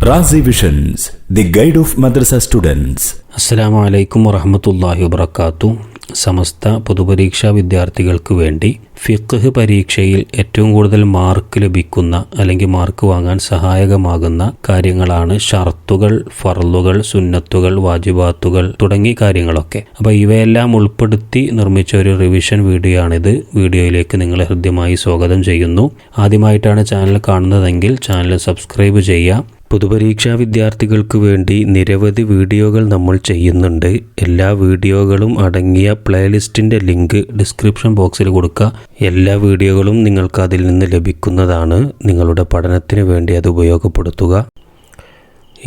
Razi visions the guide of madrasa students അസ്സാം വലൈക്കും വറഹമത്തല്ലാഹി വബർക്കാത്തു സമസ്ത പൊതുപരീക്ഷാ വിദ്യാർത്ഥികൾക്ക് വേണ്ടി ഫിഖ് പരീക്ഷയിൽ ഏറ്റവും കൂടുതൽ മാർക്ക് ലഭിക്കുന്ന അല്ലെങ്കിൽ മാർക്ക് വാങ്ങാൻ സഹായകമാകുന്ന കാര്യങ്ങളാണ് ഷർത്തുകൾ ഫർലുകൾ സുന്നത്തുകൾ വാജിബാത്തുകൾ തുടങ്ങിയ കാര്യങ്ങളൊക്കെ അപ്പോൾ ഇവയെല്ലാം ഉൾപ്പെടുത്തി നിർമ്മിച്ച ഒരു റിവിഷൻ വീഡിയോ ആണിത് വീഡിയോയിലേക്ക് നിങ്ങളെ ഹൃദ്യമായി സ്വാഗതം ചെയ്യുന്നു ആദ്യമായിട്ടാണ് ചാനൽ കാണുന്നതെങ്കിൽ ചാനൽ സബ്സ്ക്രൈബ് ചെയ്യുക പൊതുപരീക്ഷാ വിദ്യാർത്ഥികൾക്ക് വേണ്ടി നിരവധി വീഡിയോകൾ നമ്മൾ ചെയ്യുന്നുണ്ട്. എല്ലാ വീഡിയോകളും അടങ്ങിയ പ്ലേലിസ്റ്റിന്റെ ലിങ്ക് ഡിസ്ക്രിപ്ഷൻ ബോക്സിൽ കൊടുക്കുക. എല്ലാ വീഡിയോകളും നിങ്ങൾക്ക് അതിൽ നിന്ന് ലഭിക്കുന്നതാണ്. നിങ്ങളുടെ പഠനത്തിന് വേണ്ടി അത് ഉപയോഗപ്പെടുത്തുക.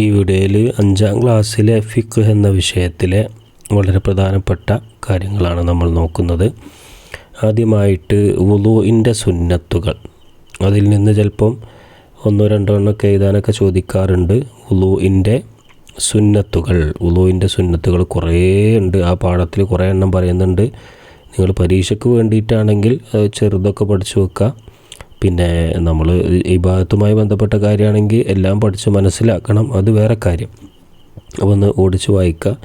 ഈ വീഡിയോയിൽ അഞ്ചാം ക്ലാസ്സിലെ ഫിഖ് എന്ന വിഷയത്തിലെ വളരെ പ്രധാനപ്പെട്ട കാര്യങ്ങളാണ് നമ്മൾ നോക്കുന്നത്. ആദ്യമായിട്ട് വുളുവിന്റെ സുന്നത്തുകൾ. അതിൽ നിന്ന് ചിലപ്പം ഒന്നോ രണ്ടോ എണ്ണമൊക്കെ എഴുതാനൊക്കെ ചോദിക്കാറുണ്ട്. ഉലുവിന്റെ സുന്നത്തുകൾ. ഉലുവിന്റെ സുന്നത്തുകൾ കുറേ ഉണ്ട്. ആ പാഠത്തിൽ കുറേ എണ്ണം പറയുന്നുണ്ട്. നിങ്ങൾ പരീക്ഷയ്ക്ക് വേണ്ടിയിട്ടാണെങ്കിൽ ചെറുതൊക്കെ പഠിച്ചു വെക്കുക. പിന്നെ നമ്മൾ ഈ ഭാഗത്തുമായി ബന്ധപ്പെട്ട കാര്യമാണെങ്കിൽ എല്ലാം പഠിച്ച് മനസ്സിലാക്കണം. അത് വേറെ കാര്യം. അപ്പോൾ ഒന്ന് ഓടിച്ച് വായിക്കുക.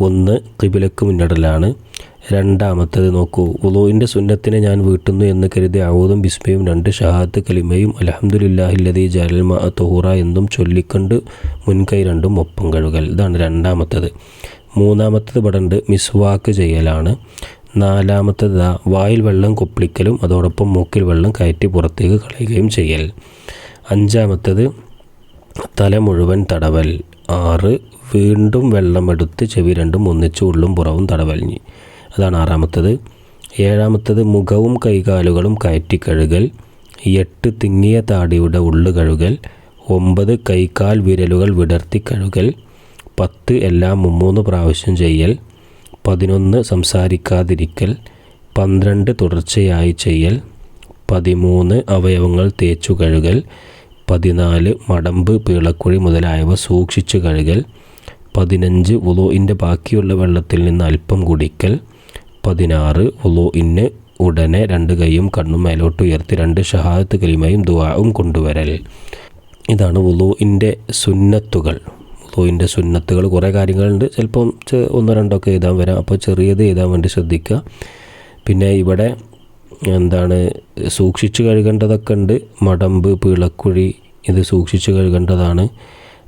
ഒന്ന് കിബിലക്ക് മുന്നിടലാണ്. രണ്ടാമത്തത് നോക്കൂ. ഉളുവിന്റെ സുന്നത്തിനെ ഞാൻ വീട്ടുന്നു എന്ന് കരുതി അവതും ബിസ്മയും രണ്ട് ഷഹാത്ത് കലിമയും അലഹമുല്ലാഹില്ലതി ജലൽമ തൊഹൂറ എന്നും ചൊല്ലിക്കൊണ്ട് മുൻകൈ രണ്ടും ഒപ്പം കഴുകൽ. ഇതാണ് രണ്ടാമത്തത്. മൂന്നാമത്തത് പടണ്ട് മിസ്വാക്ക് ചെയ്യലാണ്. നാലാമത്തത് വായിൽ വെള്ളം കൊപ്പിളിക്കലും അതോടൊപ്പം മൂക്കിൽ വെള്ളം കയറ്റി പുറത്തേക്ക് കളയുകയും ചെയ്യൽ. അഞ്ചാമത്തത് തല മുഴുവൻ തടവൽ. ആറ് വീണ്ടും വെള്ളമെടുത്ത് ചെവി രണ്ടും ഒന്നിച്ച് ഉള്ളും പുറവും തടവലിഞ്ഞ് അതാണ് ആറാമത്തത്. ഏഴാമത്തത് മുഖവും കൈകാലുകളും കയറ്റി കഴുകൽ എട്ട് തിങ്ങിയ താടിയുടെ ഉള്ളു കഴുകൽ ഒമ്പത് കൈകാൽ വിരലുകൾ വിടർത്തി കഴുകൽ പത്ത് എല്ലാം മുമ്മൂന്ന് പ്രാവശ്യം ചെയ്യൽ. പതിനൊന്ന് സംസാരിക്കാതിരിക്കൽ. പന്ത്രണ്ട് തുടർച്ചയായി ചെയ്യൽ. പതിമൂന്ന് അവയവങ്ങൾ തേച്ചു കഴുകൽ. പതിനാല് മടമ്പ് പീളക്കുഴി മുതലായവ സൂക്ഷിച്ചു കഴുകൽ. പതിനഞ്ച് ഉലോയിന്റെ ബാക്കിയുള്ള വെള്ളത്തിൽ നിന്ന് അല്പം കുടിക്കൽ. പതിനാറ് ഉലോയിന് ഉടനെ രണ്ട് കൈയും കണ്ണും മേലോട്ട് ഉയർത്തി രണ്ട് ഷഹാദത്ത് കലിമയും ദുവാവും കൊണ്ടുവരൽ. ഇതാണ് ഉലോയിന്റെ സുന്നത്തുകൾ. ഉലോയിന്റെ സുന്നത്തുകൾ കുറേ കാര്യങ്ങളുണ്ട്. ചിലപ്പം ഒന്നോ രണ്ടോ ഒക്കെ എഴുതാൻ വരാം. അപ്പോൾ ചെറിയത് എഴുതാൻ വേണ്ടി ശ്രദ്ധിക്കുക. പിന്നെ ഇവിടെ എന്താണ് സൂക്ഷിച്ചു കഴുകേണ്ടതൊക്കെ ഉണ്ട്. മടമ്പ് പിളക്കുഴി ഇത് സൂക്ഷിച്ചു കഴുകേണ്ടതാണ്.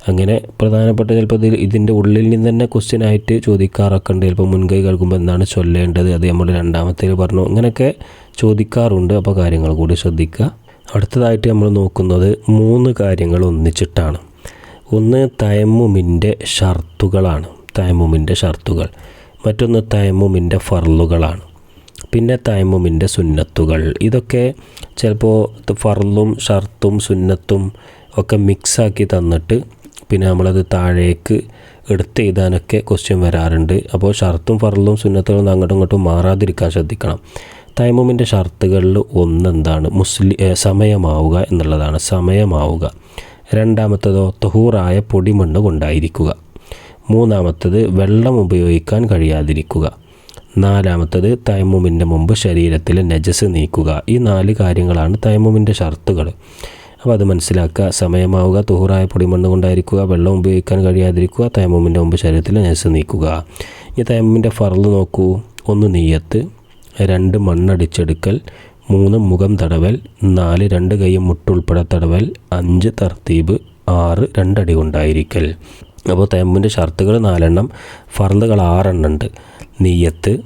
അങ്ങനെ പ്രധാനപ്പെട്ട ചിലപ്പോൾ ഇതിൽ ഇതിന്റെ ഉള്ളിൽ നിന്ന് തന്നെ ക്വസ്റ്റ്യൻ ആയിട്ട് ചോദിക്കാറൊക്കെ ഉണ്ട് ചിലപ്പോൾ മുൻകൈ കഴുകുമ്പോൾ എന്താണ് ചൊല്ലേണ്ടത്? അത് നമ്മൾ രണ്ടാമത്തേൽ പറഞ്ഞു. അങ്ങനെയൊക്കെ ചോദിക്കാറുണ്ട്. അപ്പോൾ കാര്യങ്ങൾ കൂടി ശ്രദ്ധിക്കുക. അടുത്തതായിട്ട് നമ്മൾ നോക്കുന്നത് മൂന്ന് കാര്യങ്ങൾ ഒന്നിച്ചിട്ടാണ്. ഒന്ന് തയമ്മുമിന്റെ ഷർത്തുകളാണ്. തയമ്മുമിന്റെ ഷർത്തുകൾ. മറ്റൊന്ന് തയമ്മുമിന്റെ ഫർലുകളാണ് പിന്നെ തയമ്മുമിന്റെ സുന്നത്തുകൾ. ഇതൊക്കെ ചിലപ്പോൾ ഫർലും ഷർത്തും സുന്നത്തും ഒക്കെ മിക്സാക്കി തന്നിട്ട് പിന്നെ നമ്മളത് താഴേക്ക് എടുത്ത് എഴുതാനൊക്കെ ക്വസ്റ്റ്യൻ വരാറുണ്ട്. അപ്പോൾ ഷർത്തും ഫറലും സുന്നത്തുകളും അങ്ങോട്ടും ഇങ്ങോട്ടും മാറാതിരിക്കാൻ ശ്രദ്ധിക്കണം. തൈമുമിന്റെ ഷർത്തുകളിൽ ഒന്നെന്താണ്? മുസ്ലി സമയമാവുക എന്നുള്ളതാണ്. സമയമാവുക. രണ്ടാമത്തതോ തഹൂറായ പൊടിമണ്ണ് കൊണ്ടായിരിക്കുക. മൂന്നാമത്തത് വെള്ളം ഉപയോഗിക്കാൻ കഴിയാതിരിക്കുക. നാലാമത്തത് തൈമുമിന്റെ മുമ്പ് ശരീരത്തിലെ നജസ് നീക്കുക. ഈ നാല് കാര്യങ്ങളാണ് തൈമുമിന്റെ ഷർത്തുകൾ. അപ്പോൾ അത് മനസ്സിലാക്കുക. സമയമാവുക തുഹുറായ പൊടിമണ്ണ് കൊണ്ടായിരിക്കുക വെള്ളം ഉപയോഗിക്കാൻ കഴിയാതിരിക്കുക തൈമുമിന്റെ മുമ്പ് ശരീരത്തിൽ നെസ് നീക്കുക. ഈ തൈമുമിന്റെ ഫറൽ നോക്കൂ. ഒന്ന് നെയ്യത്ത് രണ്ട് മണ്ണടിച്ചെടുക്കൽ മൂന്ന് മുഖം തടവൽ നാല് രണ്ട് കൈയും മുട്ടുൾപ്പെടെ തടവൽ അഞ്ച് തർത്തീബ് ആറ് രണ്ടടി കൊണ്ടായിരിക്കൽ. അപ്പോൾ തയമ്മിന്റെ ഷർത്തുകൾ നാലെണ്ണം ഫറലുകൾ ആറെണ്ണം ഉണ്ട്. നീയത്ത്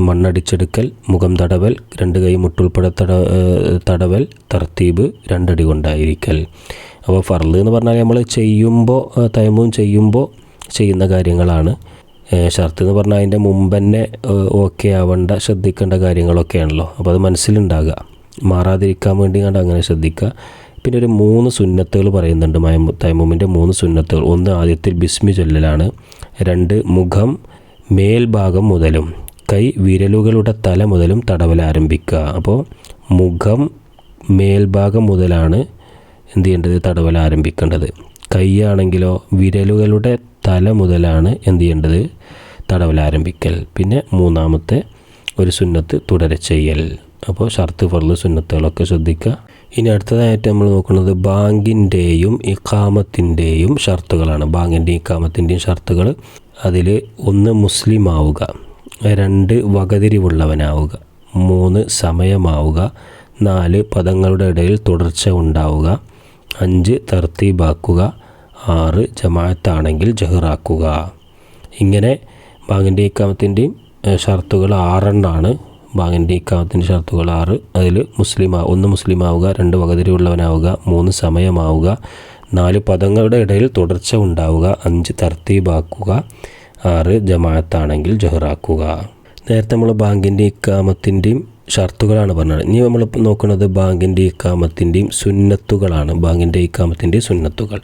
മണ്ണടിച്ചെടുക്കൽ മുഖം തടവൽ രണ്ട് കൈ മുട്ടുൾപ്പെടെ തട തടവൽ തർത്തീബ് രണ്ടടി കൊണ്ടായിരിക്കൽ. അപ്പോൾ ഫർൾ എന്ന് പറഞ്ഞാൽ നമ്മൾ ചെയ്യുമ്പോൾ തയമ്മും ചെയ്യുമ്പോൾ ചെയ്യുന്ന കാര്യങ്ങളാണ്. ഷർത്ത് എന്ന് പറഞ്ഞാൽ അതിന്റെ മുമ്പ് തന്നെ ഓക്കെ ആവേണ്ട ശ്രദ്ധിക്കേണ്ട കാര്യങ്ങളൊക്കെയാണല്ലോ. അപ്പോൾ അത് മനസ്സിലുണ്ടാകുക. മാറാതിരിക്കാൻ വേണ്ടി കണ്ട് അങ്ങനെ ശ്രദ്ധിക്കുക. പിന്നെ ഒരു മൂന്ന് സുന്നത്തുകൾ പറയുന്നുണ്ട് മയമ തൈമുമിന്റെ മൂന്ന് സുന്നത്തുകൾ. ഒന്ന് ആദ്യത്തിൽ ബിസ്മി ചൊല്ലലാണ്. രണ്ട് മുഖം മേൽഭാഗം മുതലും. കൈ വിരലുകളുടെ തല മുതലും തടവൽ ആരംഭിക്കുക. അപ്പോൾ മുഖം മേൽഭാഗം മുതലാണ് എന്ത് ചെയ്യേണ്ടത്? തടവൽ ആരംഭിക്കേണ്ടത്. കൈയാണെങ്കിലോ വിരലുകളുടെ തല മുതലാണ് എന്ത് ചെയ്യേണ്ടത്? തടവൽ ആരംഭിക്കൽ. പിന്നെ മൂന്നാമത്തെ ഒരു സുന്നത്ത് തുടരെ ചെയ്യൽ. അപ്പോൾ ഷർത്ത് ഫർൾ സുന്നത്തുകളൊക്കെ ശ്രദ്ധിക്കുക. ഇനി അടുത്തതായിട്ട് നമ്മൾ നോക്കുന്നത് ബാങ്കിന്റെയും ഇക്കാമത്തിന്റെയും ഷർത്തുകളാണ്. ബാങ്കിന്റെയും ഇക്കാമത്തിന്റെയും ഷർത്തുകൾ അതിൽ ഒന്ന് മുസ്ലിം ആവുക രണ്ട് വകതിരിവുള്ളവനാവുക. മൂന്ന് സമയമാവുക. നാല് പദങ്ങളുടെ ഇടയിൽ തുടർച്ച ഉണ്ടാവുക. അഞ്ച് തർത്തീബാക്കുക. ആറ് ജമാഅത്താണെങ്കിൽ ജഹറാക്കുക. ഇങ്ങനെ ബാങ്കിന്റെ ഇക്കാമത്തിന്റെയും ഷർത്തുകൾ ആറെണ്ണാണ്. ബാങ്കിന്റെ ഇക്കാമത്തിന്റെ ഷർത്തുകൾ ആറ്. അതിൽ മുസ്ലിം ഒന്ന് മുസ്ലിം ആവുക രണ്ട് വകതിരിവുള്ളവനാവുക മൂന്ന് സമയമാവുക. നാല് പദങ്ങളുടെ ഇടയിൽ തുടർച്ച ഉണ്ടാവുക. അഞ്ച് തർത്തീബാക്കുക. ആറ് ജമാഅത്താണെങ്കിൽ ജൊഹറാക്കുക. നേരത്തെ നമ്മൾ ബാങ്കിന്റെ ഇക്കാമത്തിന്റെയും ഷർത്തുകളാണ് പറഞ്ഞത്. ഇനി നമ്മൾ നോക്കുന്നത് ബാങ്കിന്റെ ഇക്കാമത്തിന്റെയും സുന്നത്തുകളാണ്. ബാങ്കിന്റെ ഇക്കാമത്തിന്റെ സുന്നത്തുകൾ.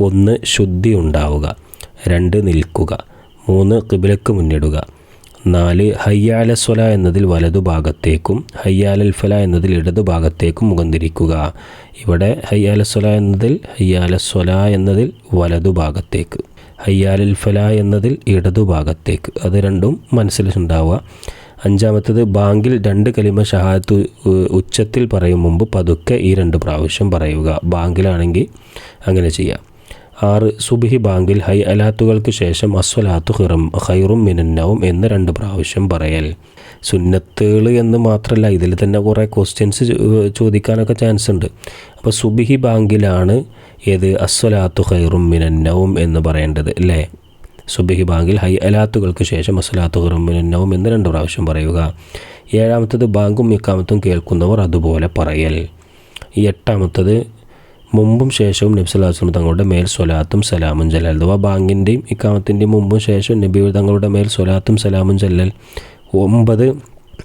ഒന്ന് ശുദ്ധി ഉണ്ടാവുക. രണ്ട് നിൽക്കുക. മൂന്ന് കിബിലക്ക് മുന്നിടുക. നാല് ഹയ്യാല സ്വല എന്നതിൽ വലതുഭാഗത്തേക്കും ഹയ്യാലൽ ഫല എന്നതിൽ ഇടതുഭാഗത്തേക്കും മുഖം തിരിക്കുക ഇവിടെ ഹയ്യാല സ്വല എന്നതിൽ ഹയ്യാല സ്വല എന്നതിൽ വലതുഭാഗത്തേക്ക് ഹയ്യാലൽ ഫല എന്നതിൽ ഇടതുഭാഗത്തേക്ക് അത് രണ്ടും മനസ്സിലുണ്ടാവുക. അഞ്ചാമത്തത് ബാങ്കിൽ രണ്ട് കലിമ ഷഹാദത്ത് ഉച്ചത്തിൽ പറയും മുമ്പ് പതുക്കെ ഈ രണ്ട് പ്രാവശ്യം പറയുക. ബാങ്കിലാണെങ്കിൽ അങ്ങനെ ചെയ്യാം. ആറ് സുബിഹി ബാങ്കിൽ ഹൈ അലാത്തുകൾക്ക് ശേഷം അസ്വലാത്തു ഹിറം ഹൈറും മിനന്നവും എന്ന് രണ്ട് പ്രാവശ്യം പറയൽ. സുന്നത്തുകൾ എന്ന് മാത്രമല്ല ഇതിൽ തന്നെ കുറേ ക്വസ്റ്റ്യൻസ് ചോദിക്കാനൊക്കെ ചാൻസ് ഉണ്ട്. അപ്പോൾ സുബിഹി ബാങ്കിലാണ് ഏത് അസ്വലാത്തു ഹൈറും മിനന്നവും എന്ന് പറയേണ്ടത് അല്ലേ? സുബിഹി ബാങ്കിൽ ഹൈ അലാത്തുകൾക്ക് ശേഷം അസ്വലാത്തു ഹൈറും മിനന്നവും എന്ന് രണ്ട് പ്രാവശ്യം പറയുക. ഏഴാമത്തത് ബാങ്കും ഇക്കാമത്തും കേൾക്കുന്നവർ അതുപോലെ പറയൽ. എട്ടാമത്തത് മുമ്പും ശേഷവും നബി വസല്ലം തങ്ങളുടെ മേൽ സ്വലാത്തും സലാമും ചെല്ലൽ. അഥവാ ബാങ്കിന്റെയും ഇക്കാമത്തിന്റെയും മുമ്പും ശേഷവും നബി തങ്ങളുടെ മേൽ സ്വലാത്തും സലാമും ചൊല്ലൽ. ഒമ്പത്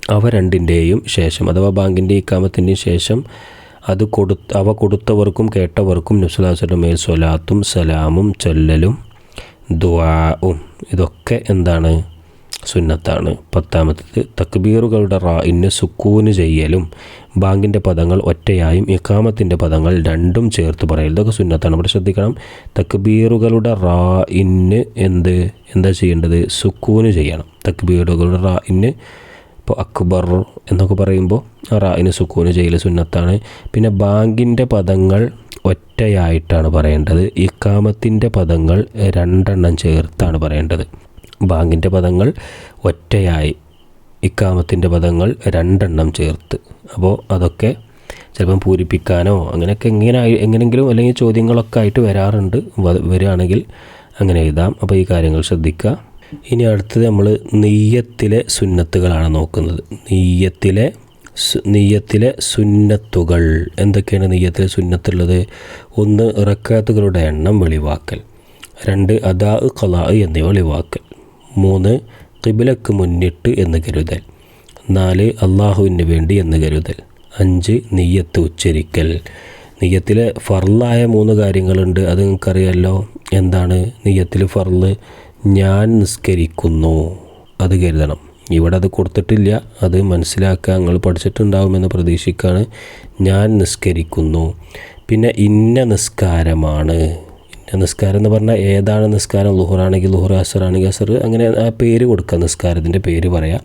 അവ രണ്ടിന്റെയും ശേഷം അഥവാ ബാങ്കിന്റെ ഇക്കാമത്തിന്റെയും ശേഷം അത് കൊടു അവ കൊടുത്തവർക്കും കേട്ടവർക്കും നബി സല്ലല്ലാഹു അലൈഹി മേൽ സ്വലാത്തും സലാമും ചൊല്ലലും ദുവാവും ഇതൊക്കെ എന്താണ്? സുന്നത്താണ്. പത്താമത്തത് തക്ബീറുകളുടെ റായിന് സുക്കൂന് ചെയ്യലും. ബാങ്കിന്റെ പദങ്ങൾ ഒറ്റയായും ഇക്കാമത്തിന്റെ പദങ്ങൾ രണ്ടും ചേർത്ത് പറയൽ. ഇതൊക്കെ സുന്നത്താണ്. ഇവിടെ ശ്രദ്ധിക്കണം. തക്ബീറുകളുടെ റായിന് എന്ത്? എന്താ ചെയ്യേണ്ടത്? സുക്കൂന് ചെയ്യണം. തക്ബീറുകളുടെ റായിന് ഇപ്പോൾ അക്ബർ എന്നൊക്കെ പറയുമ്പോൾ റായിന് സുക്കൂന് ചെയ്യൽ സുന്നത്താണ്. പിന്നെ ബാങ്കിന്റെ പദങ്ങൾ ഒറ്റയായിട്ടാണ് പറയേണ്ടത്. ഇക്കാമത്തിന്റെ പദങ്ങൾ രണ്ടെണ്ണം ചേർത്താണ് പറയേണ്ടത്. ബാങ്കിന്റെ പദങ്ങൾ ഒറ്റയായി ഇക്കാമത്തിന്റെ പദങ്ങൾ രണ്ടെണ്ണം ചേർത്ത്. അപ്പോൾ അതൊക്കെ ചിലപ്പം പൂരിപ്പിക്കാനോ അങ്ങനെയൊക്കെ എങ്ങനെ എങ്ങനെങ്കിലും അല്ലെങ്കിൽ ചോദ്യങ്ങളൊക്കെ ആയിട്ട് വരാറുണ്ട്. വരികയാണെങ്കിൽ അങ്ങനെ എഴുതാം. അപ്പോൾ ഈ കാര്യങ്ങൾ ശ്രദ്ധിക്കുക. ഇനി അടുത്തത് നമ്മൾ നെയ്യത്തിലെ സുന്നത്തുകളാണ് നോക്കുന്നത്. നെയ്യത്തിലെ നെയ്യത്തിലെ സുന്നത്തുകൾ. എന്തൊക്കെയാണ് നെയ്യത്തിലെ സുന്നത്തുള്ളത്? ഒന്ന് റക്കാത്തുകളുടെ എണ്ണം വെളിവാക്കൽ. രണ്ട് അദാ ഖലാ എന്നിവ വെളിവാക്കൽ. മൂന്ന് കിബിലക്ക് മുന്നിട്ട് എന്ന് കരുതൽ. നാല് അള്ളാഹുവിന് വേണ്ടി എന്ന് കരുതൽ. അഞ്ച് നെയ്യത്ത് ഉച്ചരിക്കൽ. നെയ്യത്തിലെ ഫർലായ മൂന്ന് കാര്യങ്ങളുണ്ട്. അത് നിങ്ങൾക്കറിയാമല്ലോ എന്താണ്? നെയ്യത്തിൽ ഫർൾ ഞാൻ നിസ്കരിക്കുന്നു. അത് കരുതണം. ഇവിടെ അത് കൊടുത്തിട്ടില്ല. അത് മനസ്സിലാക്കുക നിങ്ങൾ പഠിച്ചിട്ടുണ്ടാവുമെന്ന് പ്രതീക്ഷിക്കുകയാണ് ഞാൻ നിസ്കരിക്കുന്നു. പിന്നെ ഇന്ന നിസ്കാരമാണ്. നിസ്കാരം എന്ന് പറഞ്ഞാൽ ഏതാണ് നിസ്കാരം? ലുഹറാണെങ്കിൽ അസർ ആണെങ്കിൽ അസർ. അങ്ങനെ ആ പേര് കൊടുക്കുക നിസ്കാരത്തിന്റെ പേര് പറയാം.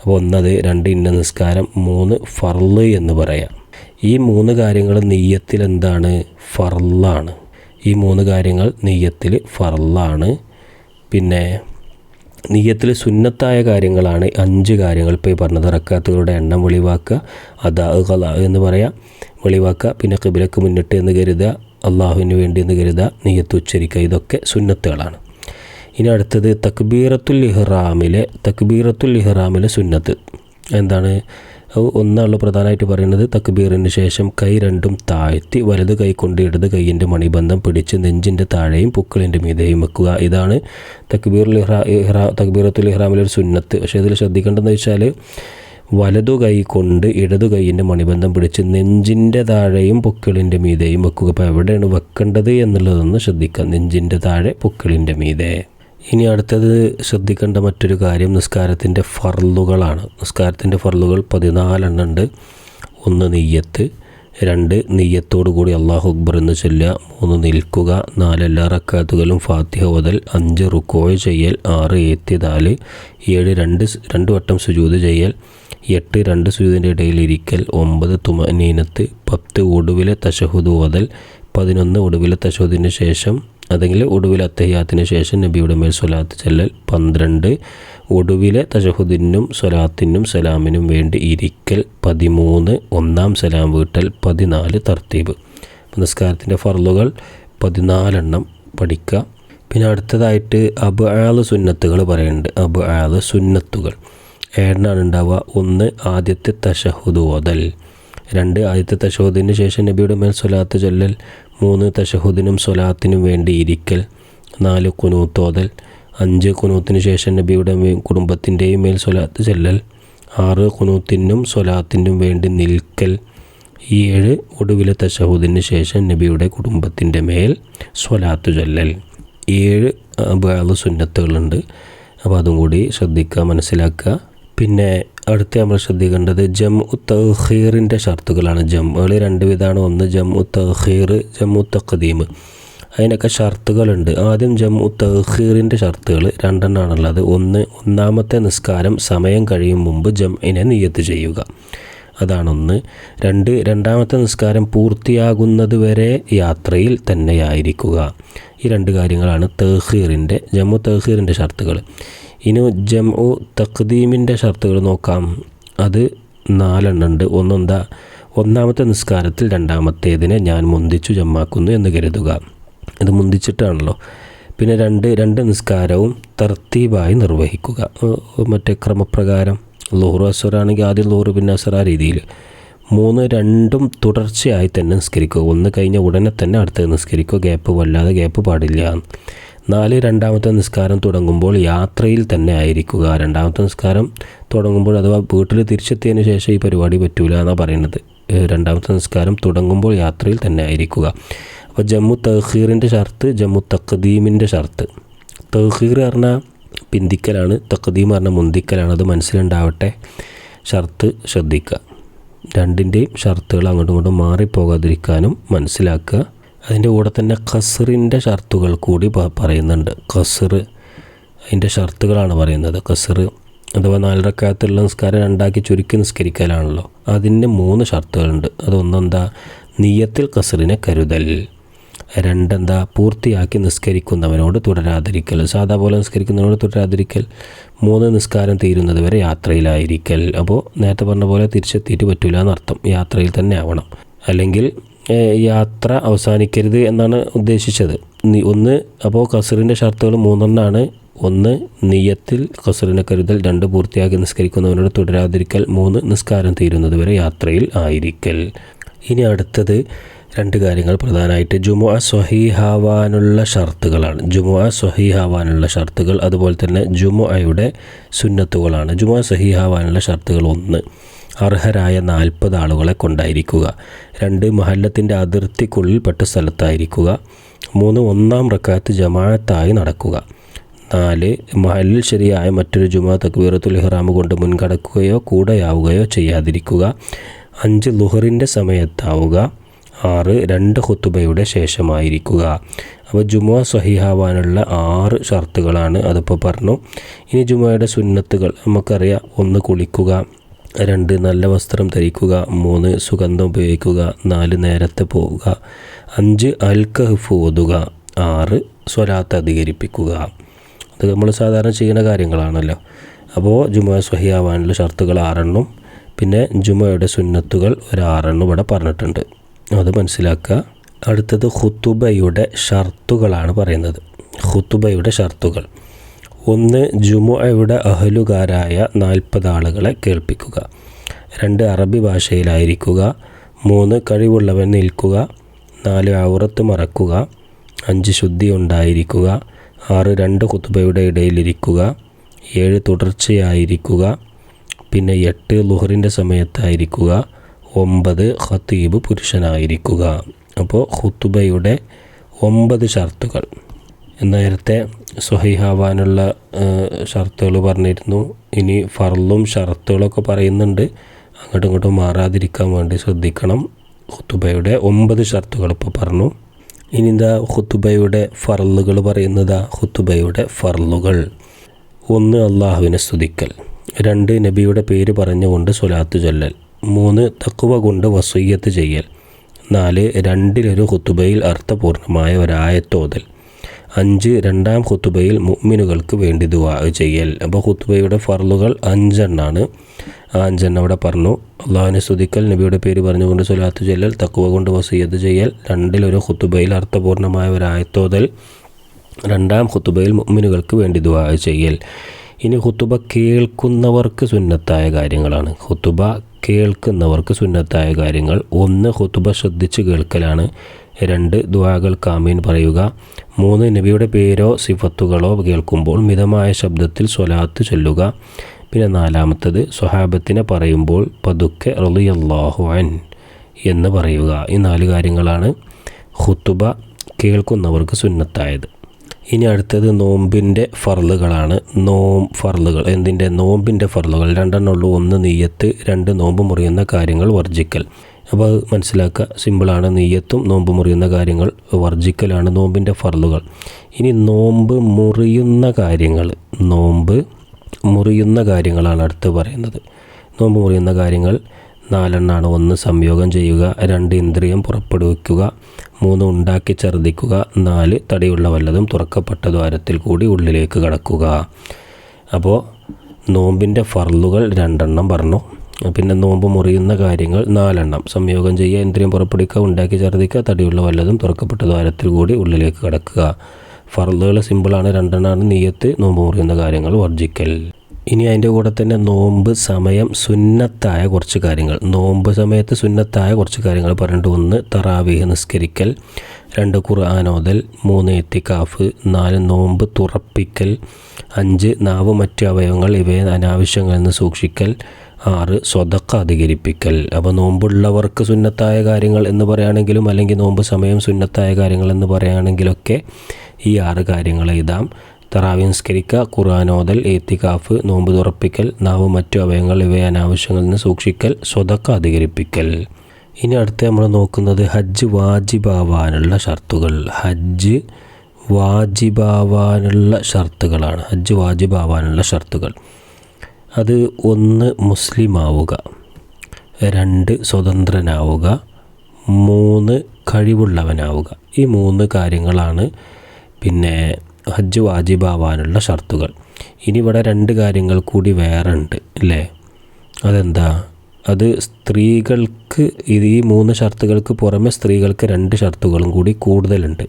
അപ്പോൾ ഒന്നത് രണ്ട് ഇന്ന നിസ്കാരം മൂന്ന് ഫർൾ എന്ന് പറയാം. ഈ മൂന്ന് കാര്യങ്ങൾ നെയ്യത്തിൽ എന്താണ്? ഫർളാണ്. ഈ മൂന്ന് കാര്യങ്ങൾ നെയ്യത്തിൽ ഫർളാണ്. പിന്നെ നെയ്യത്തിൽ സുന്നത്തായ കാര്യങ്ങളാണ് അഞ്ച് കാര്യങ്ങൾ. ഇപ്പോൾ ഈ പറഞ്ഞത് റക്കാത്തുകളുടെ എണ്ണം വെളിവാക്കുക അതാ എന്ന് പറയാം. വെളിവാക്കുക പിന്നെ കിബിലക്ക് മുന്നിട്ട് എന്ന് കരുതുക അള്ളാഹുവിന് വേണ്ടി എന്ന് കരുതുക നീയത്ത് ഉച്ചരിക്കുക. ഇതൊക്കെ സുന്നത്തുകളാണ്. ഇനി അടുത്തത് തക്ബീറത്തുൽ ഇഹ്റാമിലെ തക്ബീറത്തുൽ ഇഹ്റാമിലെ സുന്നത്ത്. എന്താണ്? ഒന്നാണല്ലോ പ്രധാനമായിട്ട് പറയുന്നത്. തക്ബീറിന് ശേഷം കൈ രണ്ടും താഴ്ത്തി വലത് കൈ കൊണ്ട് ഇടത് കൈയിന്റെ മണിബന്ധം പിടിച്ച് നെഞ്ചിന്റെ താഴെയും പുക്കളിന്റെ മീതെയും വെക്കുക. ഇതാണ് തക്ബീറുൽ ഇഹ്റാ ഇഹ്റാ തക്ബീറത്തുൽ ഇഹ്റാമിലെ ഒരു സുന്നത്ത്. പക്ഷേ ഇതിൽ ശ്രദ്ധിക്കേണ്ടതെന്ന് വെച്ചാൽ വലതു കൈ കൊണ്ട് ഇടതു കൈയിന്റെ മണിബന്ധം പിടിച്ച് നെഞ്ചിന്റെ താഴെയും പൊക്കിളിന്റെ മീതെയും വെക്കുക. അപ്പോൾ എവിടെയാണ് വെക്കേണ്ടത് എന്നുള്ളതൊന്ന് ശ്രദ്ധിക്കുക നെഞ്ചിന്റെ താഴെ പൊക്കിളിന്റെ മീതെ. ഇനി അടുത്തത് ശ്രദ്ധിക്കേണ്ട മറ്റൊരു കാര്യം നിസ്കാരത്തിന്റെ ഫർലുകളാണ് നിസ്കാരത്തിന്റെ ഫർലുകൾ പതിനാലെണ്ണം ഉണ്ട്. ഒന്ന് നെയ്യത്ത് രണ്ട് നെയ്യത്തോടു കൂടി അള്ളാഹു അക്ബർ എന്ന് ചൊല്ലുക. മൂന്ന് നിൽക്കുക നാല് എല്ലാ റക്കാത്തുകളും ഫാത്തിഹ ഓതൽ അഞ്ച് റുക്കോയ് ചെയ്യൽ ആറ് ഏത്തിയതാൽ ഏഴ് രണ്ട് രണ്ട് വട്ടം സുജൂത് ചെയ്യൽ എട്ട് രണ്ട് സുജൂദിന്റെ ഇടയിൽ ഇരിക്കൽ ഒമ്പത് തുമനീനത്ത് പത്ത് ഒടുവിലെ തശഹുദ് ഓതൽ പതിനൊന്ന് ഒടുവിലെ തശഹുദിന് ശേഷം അതെങ്കിൽ ഒടുവിലെ അത്തഹ്യാത്തിന് ശേഷം നബിയുടെ മേൽ സ്വലാത്ത് ചെല്ലൽ പന്ത്രണ്ട് ഒടുവിലെ തശഹുദിനും സ്വലാത്തിനും സലാമിനും വേണ്ടി ഇരിക്കൽ പതിമൂന്ന് ഒന്നാം സലാം വീട്ടൽ പതിനാല് തർത്തീബ്. നിസ്കാരത്തിന്റെ ഫർലുകൾ പതിനാലെണ്ണം പഠിക്കുക. പിന്നെ അടുത്തതായിട്ട് അബ് ആൾ സുന്നത്തുകൾ പറയുന്നുണ്ട്. അബ് ആൾ സുന്നത്തുകൾ. ഏഴെണ്ണാണ് ഉണ്ടാവുക. ഒന്ന് ആദ്യത്തെ തശഹുദ് ഓതൽ. രണ്ട് ആദ്യത്തെ തശഹുദിന് ശേഷം നബിയുടെ മേൽ സ്വലാത്ത് ചൊല്ലൽ. മൂന്ന് തശഹുദിനും സ്വലാത്തിനും വേണ്ടി ഇരിക്കൽ. നാല് കുനൂത്തോതൽ അഞ്ച് കുനൂത്തിന് ശേഷം നബിയുടെ കുടുംബത്തിന്റെയും മേൽ സ്വലാത്ത് ചൊല്ലൽ. ആറ് കുനൂത്തിനും സ്വലാത്തിനും വേണ്ടി നിൽക്കൽ. ഏഴ് ഒടുവിലെ തശഹുദിന് ശേഷം നബിയുടെ കുടുംബത്തിന്റെ മേൽ സ്വലാത്ത് ചൊല്ലൽ. ഏഴ് അബാൽ സുന്നത്തുകളുണ്ട്. അപ്പോൾ അതും കൂടി ശ്രദ്ധിക്കുക മനസ്സിലാക്കുക. പിന്നെ അടുത്ത നമ്മൾ ശ്രദ്ധിക്കേണ്ടത് ജം ഉ തഹീറിന്റെ ഷർത്തുകളാണ്. ജമ്മുകൾ രണ്ട് വിധമാണ് ഒന്ന് ജം ഉ തഹീർ ജം ഉത്തഖദീം തഖദീം അതിനൊക്കെ ഷർത്തുകളുണ്ട്. ആദ്യം ജം തഹീറിന്റെ ഷർത്തുകൾ രണ്ടെണ്ണമാണുള്ളത് ഒന്ന് ഒന്നാമത്തെ നിസ്കാരം സമയം കഴിയും മുമ്പ് ജംഇനെ നിയത്ത് ചെയ്യുക. അതാണൊന്ന്. രണ്ട് രണ്ടാമത്തെ നിസ്കാരം പൂർത്തിയാകുന്നത് വരെ യാത്രയിൽ തന്നെയായിരിക്കുക. ഈ രണ്ട് കാര്യങ്ങളാണ് തഹീറിന്റെ ജമ്മു തഹീറിന്റെ ഷർത്തുകൾ. ഇനി ജം ഉ തഖ്ദീമിന്റെ ഷർത്തുകൾ നോക്കാം. അത് നാലെണ്ണം ഉണ്ട്. ഒന്നെന്താ? ഒന്നാമത്തെ നിസ്കാരത്തിൽ രണ്ടാമത്തേതിനെ ഞാൻ മുന്തിച്ചു ജമ്മാക്കുന്നു എന്ന് കരുതുക. ഇത് മുന്തിച്ചിട്ടാണല്ലോ. പിന്നെ രണ്ട് രണ്ട് നിസ്കാരവും തർത്തീബായി നിർവഹിക്കുക. മറ്റേ ക്രമപ്രകാരം ലോഹറു അസുറാണെങ്കിൽ ആദ്യം ലോറു പിന്നെ അസറ രീതിയിൽ മൂന്ന് രണ്ടും തുടർച്ചയായി തന്നെ നിസ്കരിക്കുക. ഒന്ന് കഴിഞ്ഞ ഉടനെ തന്നെ അടുത്തത് നിസ്കരിക്കുക. ഗ്യാപ്പ് വല്ലാതെ ഗ്യാപ്പ് പാടില്ല. നാല് രണ്ടാമത്തെ നിസ്കാരം തുടങ്ങുമ്പോൾ യാത്രയിൽ തന്നെ ആയിരിക്കുക. രണ്ടാമത്തെ നിസ്കാരം തുടങ്ങുമ്പോൾ അഥവാ വീട്ടിൽ തിരിച്ചെത്തിയതിന് ശേഷം ഈ പരിപാടി പറ്റൂല എന്നാണ് പറയുന്നത്. രണ്ടാമത്തെ നിസ്കാരം തുടങ്ങുമ്പോൾ യാത്രയിൽ തന്നെ ആയിരിക്കുക. അപ്പോൾ ജമ്മു തഹീറിന്റെ ഷർത്ത് ജമ്മു തഖദീമിന്റെ ഷർത്ത്. തഹീർ പറഞ്ഞാൽ പിന്തിക്കലാണ്. തഖദീം പറഞ്ഞാൽ മുന്തിക്കലാണ്. അത് മനസ്സിലുണ്ടാവട്ടെ. ഷർത്ത് ശ്രദ്ധിക്കുക. രണ്ടിന്റെയും ഷർത്തുകൾ അങ്ങോട്ടും ഇങ്ങോട്ടും മാറിപ്പോകാതിരിക്കാനും മനസ്സിലാക്കുക. അതിന്റെ കൂടെ തന്നെ ഖസറിന്റെ ഷർത്തുകൾ കൂടി പറയുന്നുണ്ട്. ഖസർ അതിന്റെ ഷർത്തുകളാണ് പറയുന്നത്. ഖസർ അഥവാ നാലരക്കാലത്തുള്ള നിസ്കാരം രണ്ടാക്കി ചുരുക്കി നിസ്കരിക്കലാണല്ലോ. അതിന് മൂന്ന് ഷർത്തുകളുണ്ട്. അതൊന്നെന്താ? നീയത്തിൽ കസറിനെ കരുതൽ. രണ്ടെന്താ? പൂർത്തിയാക്കി നിസ്കരിക്കുന്നവനോട് തുടരാതിരിക്കൽ. സാധാ പോലെ നിസ്കരിക്കുന്നവനോട് തുടരാതിരിക്കൽ. മൂന്ന് നിസ്കാരം തീരുന്നത് വരെ യാത്രയിലായിരിക്കൽ. അപ്പോൾ നേരത്തെ പറഞ്ഞ പോലെ തിരിച്ചെത്തിയിട്ട് പറ്റില്ല എന്നർത്ഥം. യാത്രയിൽ തന്നെ ആവണം. അല്ലെങ്കിൽ യാത്ര അവസാനിക്കരുത് എന്നാണ് ഉദ്ദേശിച്ചത്. ഒന്ന് അപ്പോൾ കസറിന്റെ ഷർത്തുകൾ മൂന്നെണ്ണമാണ് ഒന്ന് നീയത്തിൽ കസറിനെ കരുതൽ. രണ്ട് പൂർത്തിയാക്കി നിസ്കരിക്കുന്നവനോട് തുടരാതിരിക്കൽ. മൂന്ന് നിസ്കാരം തീരുന്നത് വരെ യാത്രയിൽ ആയിരിക്കൽ. ഇനി അടുത്തത് രണ്ട് കാര്യങ്ങൾ പ്രധാനമായിട്ട്. ജുമുഅ സ്വഹീഹാവാനുള്ള ഷർത്തുകളാണ്. ജുമുഅ സ്വഹീഹാവാനുള്ള ഷർത്തുകൾ അതുപോലെ തന്നെ ജുമുഅയുടെ സുന്നത്തുകളാണ്. ജുമുഅ സഹീഹാവാനുള്ള ഷർത്തുകൾ ഒന്ന്. അർഹരായ നാൽപ്പത് ആളുകളെ കൊണ്ടായിരിക്കുക. രണ്ട് മഹല്ലത്തിന്റെ അതിർത്തിക്കുള്ളിൽപ്പെട്ട സ്ഥലത്തായിരിക്കുക. മൂന്ന് ഒന്നാം റക്കാത്ത് ജമാഅത്തായി നടക്കുക. നാല് മഹലിൽ ശരിയായ മറ്റൊരു ജുമാ തക്ബീറത്തുൽ ഇഹ്റാം കൊണ്ട് മുൻകടക്കുകയോ കൂടെയാവുകയോ ചെയ്യാതിരിക്കുക. അഞ്ച് ലുഹറിന്റെ സമയത്താവുക. ആറ് രണ്ട് ഹുത്തുബയുടെ ശേഷമായിരിക്കുക. അപ്പോൾ ജുമാ സഹിഹാവാനുള്ള ആറ് ഷർത്തുകളാണ്. അതിപ്പോൾ പറഞ്ഞു. ഇനി ജുമായുടെ സുന്നത്തുകൾ നമുക്കറിയാം. ഒന്ന് കുളിക്കുക. രണ്ട് നല്ല വസ്ത്രം ധരിക്കുക. മൂന്ന് സുഗന്ധം ഉപയോഗിക്കുക. നാല് നേരത്തെ പോവുക. അഞ്ച് അൽക്കഹഫ് ഓതുക. ആറ് സ്വലാത്ത് അധികരിപ്പിക്കുക. അത് നമ്മൾ സാധാരണ ചെയ്യുന്ന കാര്യങ്ങളാണല്ലോ. അപ്പോൾ ജുമ സ്വഹിയാവാനുള്ള ഷർത്തുകൾ ആറെണ്ണം. പിന്നെ ജുമയുടെ സുന്നത്തുകൾ ഒരു ആറെണ്ണം ഇവിടെ പറഞ്ഞിട്ടുണ്ട്. അത് മനസ്സിലാക്കുക. അടുത്തത് ഹുത്തുബയുടെ ഷർത്തുകളാണ് പറയുന്നത്. ഹുത്തുബയുടെ ഷർത്തുകൾ. ഒന്ന് ജുമുഅയുടെ അഹലുകാരായ നാൽപ്പത് ആളുകളെ കേൾപ്പിക്കുക. രണ്ട് അറബി ഭാഷയിലായിരിക്കുക. മൂന്ന് കഴിവുള്ളവൻ നിൽക്കുക. നാല് ഔറത്ത് മറക്കുക. അഞ്ച് ശുദ്ധി ഉണ്ടായിരിക്കുക. ആറ് രണ്ട് കുത്തുബയുടെ ഇടയിലിരിക്കുക. ഏഴ് തുടർച്ചയായിരിക്കുക. പിന്നെ എട്ട് ലുഹറിന്റെ സമയത്തായിരിക്കുക. ഒമ്പത് ഖത്തീബ് പുരുഷനായിരിക്കുക. അപ്പോൾ ഖുത്തുബയുടെ ഒമ്പത് ഷർത്തുകൾ. നേരത്തെ സുഹൈഹാവാനുള്ള ഷർത്തുകൾ പറഞ്ഞിരുന്നു. ഇനി ഫർളും ഷർത്തുകളൊക്കെ പറയുന്നുണ്ട്. അങ്ങോട്ടും ഇങ്ങോട്ടും മാറാതിരിക്കാൻ വേണ്ടി ശ്രദ്ധിക്കണം. ഖുത്തുബയുടെ ഒമ്പത് ഷർത്തുകൾ ഇപ്പോൾ പറഞ്ഞു. ഇനി എന്താ ഖുത്തുബയുടെ ഫർലുകൾ പറയുന്നതാ? ഖുത്തുബയുടെ ഫർലുകൾ ഒന്ന് അള്ളാഹുവിനെ സ്തുതിക്കൽ. രണ്ട് നബിയുടെ പേര് പറഞ്ഞുകൊണ്ട് സ്വലാത്ത് ചൊല്ലൽ. മൂന്ന് തക്കുവ കൊണ്ട് വസൂയ്യത്ത് ചെയ്യൽ. നാല് രണ്ടിലൊരു ഹുത്തുബയിൽ അർത്ഥപൂർണമായ ഒരായത്തോതൽ. അഞ്ച് രണ്ടാം ഹുത്തുബയിൽ മുഅ്മിനുകൾക്ക് വേണ്ടി ദുആ ചെയ്യൽ. അപ്പോൾ ഹുത്തുബയുടെ ഫർലുകൾ അഞ്ചെണ്ണാണ്. ആ അഞ്ചെണ്ണം അവിടെ പറഞ്ഞു. അള്ളാഹുവിനെ സ്തുതിക്കൽ നബിയുടെ പേര് പറഞ്ഞുകൊണ്ട് സ്വലാത്ത് ചെല്ലൽ തക്കുവ കൊണ്ട് വസീയത്ത് ചെയ്യൽ. രണ്ടിലൊരു ഹുത്തുബയിൽ അർത്ഥപൂർണമായ ഒരായത്തോതൽ രണ്ടാം ഹുത്തുബയിൽ മുഅ്മിനുകൾക്ക് വേണ്ടി ദുആ ചെയ്യൽ. ഇനി ഹുത്തുബ കേൾക്കുന്നവർക്ക് സുന്നത്തായ കാര്യങ്ങളാണ്. ഹുത്തുബ കേൾക്കുന്നവർക്ക് സുന്നത്തായ കാര്യങ്ങൾ. ഒന്ന് ഹുത്തുബ ശ്രദ്ധിച്ച് കേൾക്കലാണ്. രണ്ട് ദുആകൾ കാമീൻ പറയുക. മൂന്ന് നബിയുടെ പേരോ സിഫത്തുകളോ കേൾക്കുമ്പോൾ മിതമായ ശബ്ദത്തിൽ സ്വലാത്ത് ചൊല്ലുക. പിന്നെ നാലാമത്തത് സ്വഹാബത്തിനെ പറയുമ്പോൾ പതുക്കെ റളിയല്ലാഹു അൻ എന്ന് പറയുക. ഈ നാല് കാര്യങ്ങളാണ് ഹുത്തുബ കേൾക്കുന്നവർക്ക് സുന്നത്തായത്. ഇനി അടുത്തത് നോമ്പിന്റെ ഫർളുകളാണ്. നോം ഫർളുകൾ എന്തിന്റെ? നോമ്പിന്റെ ഫർളുകൾ. രണ്ടെണ്ണമുള്ളൂ ഒന്ന് നെയ്യത്ത് രണ്ട് നോമ്പ് മുറിയുന്ന കാര്യങ്ങൾ വർജിക്കൽ അപ്പോൾ അത് മനസ്സിലാക്കുക. സിമ്പിളാണ് നെയ്യത്തും നോമ്പ് മുറിയുന്ന കാര്യങ്ങൾ വർജിക്കലാണ് നോമ്പിന്റെ ഫർളുകൾ ഇനി നോമ്പ് മുറിയുന്ന കാര്യങ്ങൾ നോമ്പ് മുറിയുന്ന കാര്യങ്ങളാണ് അടുത്ത് പറയുന്നത്. നോമ്പ് മുറിയുന്ന കാര്യങ്ങൾ നാലെണ്ണാണ്. ഒന്ന് സംയോഗം ചെയ്യുക. രണ്ട് ഇന്ദ്രിയം പുറപ്പെടുവിക്കുക. മൂന്ന് ഉണ്ടാക്കി ഛർദ്ദിക്കുക. നാല് തടിയുള്ള വല്ലതും തുറക്കപ്പെട്ട ദ്വാരത്തിൽ കൂടി ഉള്ളിലേക്ക് കടക്കുക. അപ്പോൾ നോമ്പിന്റെ ഫർലുകൾ രണ്ടെണ്ണം പറഞ്ഞു. പിന്നെ നോമ്പ് മുറിയുന്ന കാര്യങ്ങൾ നാലെണ്ണം. സംയോഗം ചെയ്യുക ഇന്ദ്രിയം പുറപ്പെടുക്കുക ഉണ്ടാക്കി ഛർദ്ദിക്കുക തടിയുള്ള വല്ലതും തുറക്കപ്പെട്ട ദ്വാരത്തിൽ കൂടി ഉള്ളിലേക്ക് കടക്കുക. ഫർളുകൾ സിമ്പിളാണ് രണ്ടെണ്ണമാണ് നീയത്ത് നോമ്പ് മുറിയുന്ന കാര്യങ്ങൾ വർജിക്കൽ ഇനി അതിന്റെ കൂടെ തന്നെ നോമ്പ് സമയം സുന്നത്തായ കുറച്ച് കാര്യങ്ങൾ. നോമ്പ് സമയത്ത് സുന്നത്തായ കുറച്ച് കാര്യങ്ങൾ പറഞ്ഞിട്ട് ഒന്ന് തറാവീഹ് നിസ്കരിക്കൽ രണ്ട് ഖുർആാനോദൽ മൂന്ന് എത്തിക്കാഫ് നാല് നോമ്പ് തുറപ്പിക്കൽ അഞ്ച് നാവ് മറ്റ് അവയവങ്ങൾ ഇവയെ അനാവശ്യങ്ങളിൽ നിന്ന് സൂക്ഷിക്കൽ ആറ് സ്വതക്ക അധികരിപ്പിക്കൽ. അപ്പോൾ നോമ്പുള്ളവർക്ക് സുന്നത്തായ കാര്യങ്ങൾ എന്ന് പറയുകയാണെങ്കിലും അല്ലെങ്കിൽ നോമ്പ് സമയം സുന്നത്തായ കാര്യങ്ങൾ എന്ന് പറയുകയാണെങ്കിലൊക്കെ ഈ ആറ് കാര്യങ്ങൾ എഴുതാം. തറാവിംസ്കരിക്കുക ഖുറാനോതൽ ഏത്തിക്കാഫ് നോമ്പ് തുറപ്പിക്കൽ നാവ് മറ്റു അവയങ്ങൾ ഇവയെ അനാവശ്യങ്ങളിൽ നിന്ന് സൂക്ഷിക്കൽ സ്വതക്ക അധികരിപ്പിക്കൽ. ഇനി അടുത്ത് നമ്മൾ നോക്കുന്നത് ഹജ്ജ് വാജിബാവാനുള്ള ഷർത്തുകൾ. ഹജ്ജ് വാജിബാവാനുള്ള ഷർത്തുകളാണ്. ഹജ്ജ് വാജിബാവാനുള്ള ഷർത്തുകൾ. അത് ഒന്ന് മുസ്ലിമാവുക രണ്ട് സ്വതന്ത്രനാവുക മൂന്ന് കഴിവുള്ളവനാവുക. ഈ മൂന്ന് കാര്യങ്ങളാണ് പിന്നെ ഹജ്ജ് വാജിബാവാനുള്ള ഷർത്തുകൾ. ഇനി ഇവിടെ രണ്ട് കാര്യങ്ങൾ കൂടി വേറെ ഉണ്ട് അല്ലേ അതെന്താ? അത് സ്ത്രീകൾക്ക് ഈ മൂന്ന് ഷർത്തുകൾക്ക് പുറമെ സ്ത്രീകൾക്ക് രണ്ട് ഷർത്തുകളും കൂടി കൂടുതലുണ്ട്.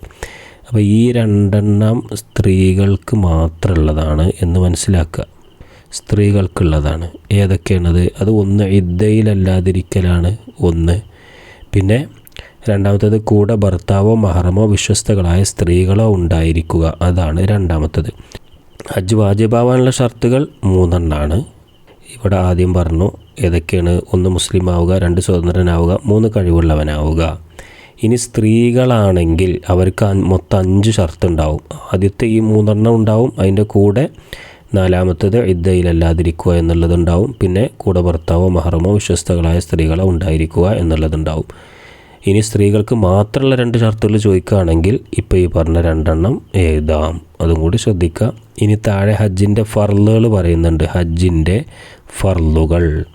അപ്പോൾ ഈ രണ്ടെണ്ണം സ്ത്രീകൾക്ക് മാത്രമുള്ളതാണ് എന്ന് മനസ്സിലാക്കുക. സ്ത്രീകൾക്കുള്ളതാണ്. ഏതൊക്കെയാണത്? അത് ഒന്ന് ഇദ്ദയിലല്ലാതിരിക്കലാണ് ഒന്ന്. പിന്നെ രണ്ടാമത്തത് കൂടെ ഭർത്താവോ മഹറമോ വിശ്വസ്തകളായ സ്ത്രീകളോ ഉണ്ടായിരിക്കുക. അതാണ് രണ്ടാമത്തത്. ഹജ്ജ് വാജിബാവാനുള്ള ഷർത്തുകൾ മൂന്നെണ്ണാണ്. ഇവിടെ ആദ്യം പറഞ്ഞു ഏതൊക്കെയാണ്? ഒന്ന് മുസ്ലിം ആവുക രണ്ട് സ്വതന്ത്രനാവുക മൂന്ന് കഴിവുള്ളവനാവുക. ഇനി സ്ത്രീകളാണെങ്കിൽ അവർക്ക് മൊത്തം അഞ്ച് ഷർത്ത് ഉണ്ടാവും ആദ്യത്തെ ഈ മൂന്നെണ്ണം ഉണ്ടാവും. അതിന്റെ കൂടെ നാലാമത്തത് ഇദ്ദയിലല്ലാതിരിക്കുക എന്നുള്ളതുണ്ടാവും. പിന്നെ കൂടെ ഭർത്താവോ മഹറമോ വിശ്വസ്തകളായ സ്ത്രീകളോ ഉണ്ടായിരിക്കുക എന്നുള്ളതുണ്ടാവും. ഇനി സ്ത്രീകൾക്ക് മാത്രമുള്ള രണ്ട് ഷർത്തുകൾ ചോദിക്കുകയാണെങ്കിൽ ഇപ്പോൾ ഈ പറഞ്ഞ രണ്ടെണ്ണം എഴുതാം അതും കൂടി ശ്രദ്ധിക്കുക. ഇനി താഴെ ഹജ്ജിന്റെ ഫർലുകൾ പറയുന്നുണ്ട്. ഹജ്ജിന്റെ ഫർളുകൾ.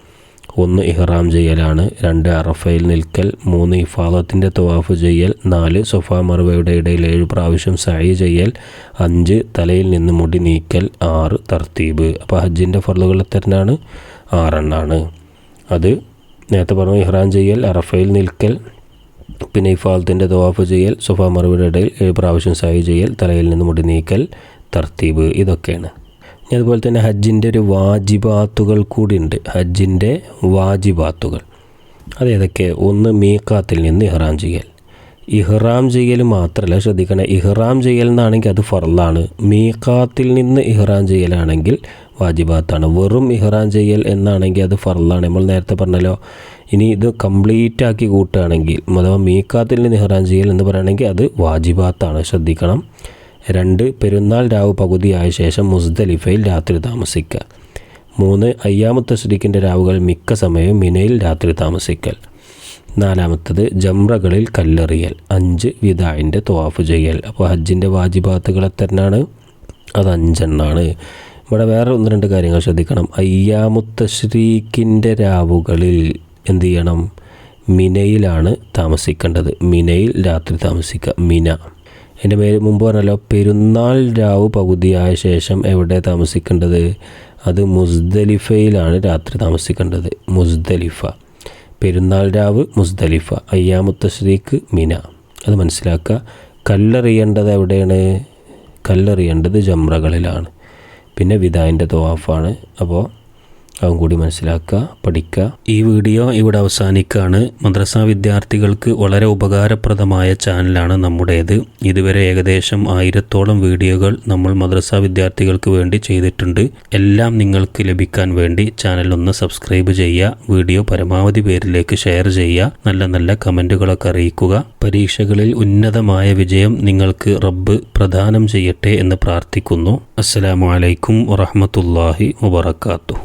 ഒന്ന് ഇഹ്റാം ചെയ്യലാണ് രണ്ട് അറഫയിൽ നിൽക്കൽ മൂന്ന് ഇഫാദത്തിന്റെ തവാഫ് ചെയ്യൽ നാല് സൊഫ മറുവയുടെ ഇടയിൽ ഏഴ് പ്രാവശ്യം സായി ചെയ്യൽ അഞ്ച് തലയിൽ നിന്ന് മുടി നീക്കൽ ആറ് തർത്തീബ്. അപ്പോൾ ഹജ്ജിന്റെ ഫർളുകൾ എത്രനാണ് ആറെണ്ണാണ്. അത് നേരത്തെ പറഞ്ഞു ഇഹ്റാം ചെയ്യൽ അറഫയിൽ നിൽക്കൽ പിന്നെ ഇഫാദത്തിന്റെ തവാഫ് ചെയ്യൽ സൊഫ മറുവയുടെ ഇടയിൽ ഏഴ് പ്രാവശ്യം സായി ചെയ്യൽ തലയിൽ നിന്ന് മുടി നീക്കൽ തർത്തീബ്. ഇതൊക്കെയാണ്. അതുപോലെ തന്നെ ഹജ്ജിന്റെ ഒരു വാജിബാത്തുകൾ കൂടി ഉണ്ട് ഹജ്ജിന്റെ വാജിബാത്തുകൾ. അതേതൊക്കെ ഒന്ന് മീക്കാത്തിൽ നിന്ന് ഇഹ്റാം ചെയ്യൽ. ഇഹ്റാം ചെയ്യൽ മാത്രമല്ല ശ്രദ്ധിക്കണം. ഇഹ്റാം ചെയ്യൽ എന്നാണെങ്കിൽ അത് ഫറലാണ് മീക്കാത്തിൽ നിന്ന് ഇഹ്റാം ചെയ്യലാണെങ്കിൽ വാജിബാത്താണ്. വെറും ഇഹ്റാം ചെയ്യൽ എന്നാണെങ്കിൽ അത് ഫറലാണ് നമ്മൾ നേരത്തെ പറഞ്ഞല്ലോ ഇനി ഇത് കംപ്ലീറ്റ് ആക്കി കൂട്ടുകയാണെങ്കിൽ അഥവാ മീക്കാത്തിൽ നിന്ന് ഇഹ്റാം ചെയ്യൽ എന്ന് പറയുകയാണെങ്കിൽ അത് വാജിബാത്താണ്. ശ്രദ്ധിക്കണം. രണ്ട് പെരുന്നാൾ രാവ് പകുതിയായ ശേഷം മുസ്ദലിഫയിൽ രാത്രി താമസിക്കുക മൂന്ന് അയ്യാമത്തെ ശ്രീക്കിന്റെ രാവുകൾ മിക്ക സമയവും മിനയിൽ രാത്രി താമസിക്കൽ. നാലാമത്തത് ജംറകളിൽ കല്ലെറിയൽ. അഞ്ച് വിദായിന്റെ തോഫ് ചെയ്യൽ. അപ്പോൾ ഹജ്ജിന്റെ വാജിബാത്തുകൾ എത്രനാണ് അത് അഞ്ചെണ്ണാണ്. ഇവിടെ വേറെ ഒന്ന് രണ്ട് കാര്യങ്ങൾ ശ്രദ്ധിക്കണം. അയ്യാമുത്തശ്രീക്കിന്റെ രാവുകളിൽ എന്ത് ചെയ്യണം? മിനയിലാണ് താമസിക്കേണ്ടത്. മിനയിൽ രാത്രി താമസിക്കുക മിന. എന്റെ പേര് മുമ്പ് പറഞ്ഞല്ലോ പെരുന്നാൾ രാവ് പകുതിയായ ശേഷം എവിടെ താമസിക്കേണ്ടത്? അത് മുസ്ദലിഫയിലാണ് രാത്രി താമസിക്കേണ്ടത്. മുസ്ദലിഫ. പെരുന്നാൾ രാവ് മുസ്ദലിഫ. അയ്യാമുത്തശ്രീക്ക് മിന. അത് മനസ്സിലാക്കുക. കല്ലെറിയേണ്ടത് എവിടെയാണ്? കല്ലെറിയേണ്ടത് ജംറകളിലാണ് പിന്നെ വിദായിന്റെ തവാഫാണ്. അപ്പോൾ അതും കൂടി മനസ്സിലാക്കുക പഠിക്കുക. ഈ വീഡിയോ ഇവിടെ അവസാനിക്കുകയാണ്. മദ്രസ വിദ്യാർത്ഥികൾക്ക് വളരെ ഉപകാരപ്രദമായ ചാനലാണ് നമ്മുടേത്. ഇതുവരെ ഏകദേശം ആയിരത്തോളം വീഡിയോകൾ നമ്മൾ മദ്രസ വിദ്യാർത്ഥികൾക്ക് വേണ്ടി ചെയ്തിട്ടുണ്ട്. എല്ലാം നിങ്ങൾക്ക് ലഭിക്കാൻ വേണ്ടി ചാനൽ ഒന്ന് സബ്സ്ക്രൈബ് ചെയ്യുക വീഡിയോ പരമാവധി പേരിലേക്ക് ഷെയർ ചെയ്യുക നല്ല നല്ല കമന്റുകളൊക്കെ അറിയിക്കുക. പരീക്ഷകളിൽ ഉന്നതമായ വിജയം നിങ്ങൾക്ക് റബ്ബ് പ്രദാനം ചെയ്യട്ടെ എന്ന് പ്രാർത്ഥിക്കുന്നു. അസ്സലാമു അലൈക്കും വറഹമത്തല്ലാഹി വബർക്കാത്തു